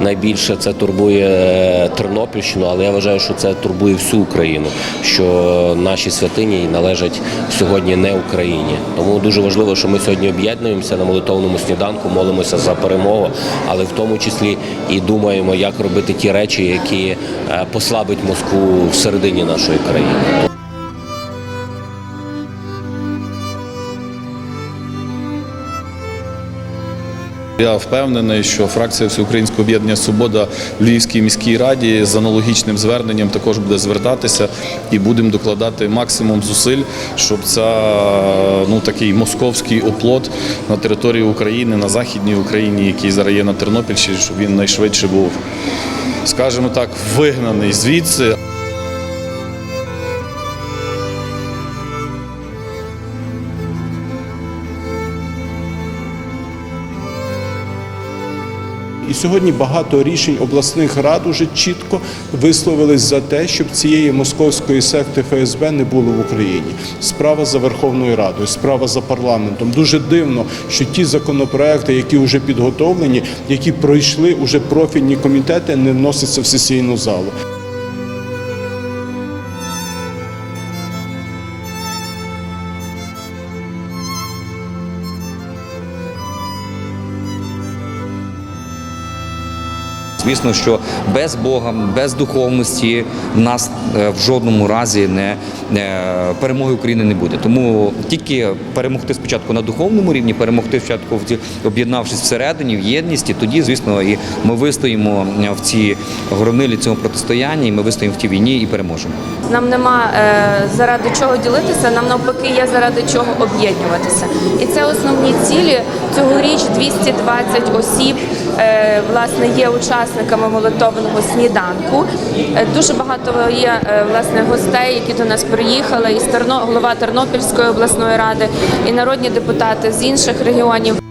найбільше це турбує е, Тернопільщину, але я вважаю, що це турбує всю Україну, що наші святині належать сьогодні не Україні. Тому дуже важливо, що ми сьогодні об'єднуємося на молитовному сніданку, молимося за перемогу, але в тому числі і думаємо, як робити ті речі, які е, послабить Москву всередині нашої країни. Я впевнений, що фракція Всеукраїнського об'єднання Свобода в Львівській міській раді з аналогічним зверненням також буде звертатися і будемо докладати максимум зусиль, щоб ця ну такий московський оплот на території України, на західній Україні, який зараз є на Тернопільщині, щоб він найшвидше був, скажімо так, вигнаний звідси. І сьогодні багато рішень обласних рад уже чітко висловились за те, щоб цієї московської секти ФСБ не було в Україні. Справа за Верховною Радою, справа за парламентом. Дуже дивно, що ті законопроекти, які вже підготовлені, які пройшли уже профільні комітети, не вносяться в сесійну залу. Звісно, що без Бога, без духовності нас е, в жодному разі не перемоги України не буде. Тому тільки перемогти спочатку на духовному рівні, перемогти спочатку об'єднавшись всередині, в єдності. Тоді, звісно, і ми вистоїмо е, в цій горонилі цього протистояння, і ми вистоїмо в тій війні і переможемо. Нам нема е, заради чого ділитися, нам навпаки є заради чого об'єднуватися. І це основні цілі. Цьогоріч 220 осіб власне є учасниками молитовного сніданку. Е, дуже багато є е, власне гостей, які до нас приїхали, і голова Тернопільської обласної ради, і народні депутати з інших регіонів.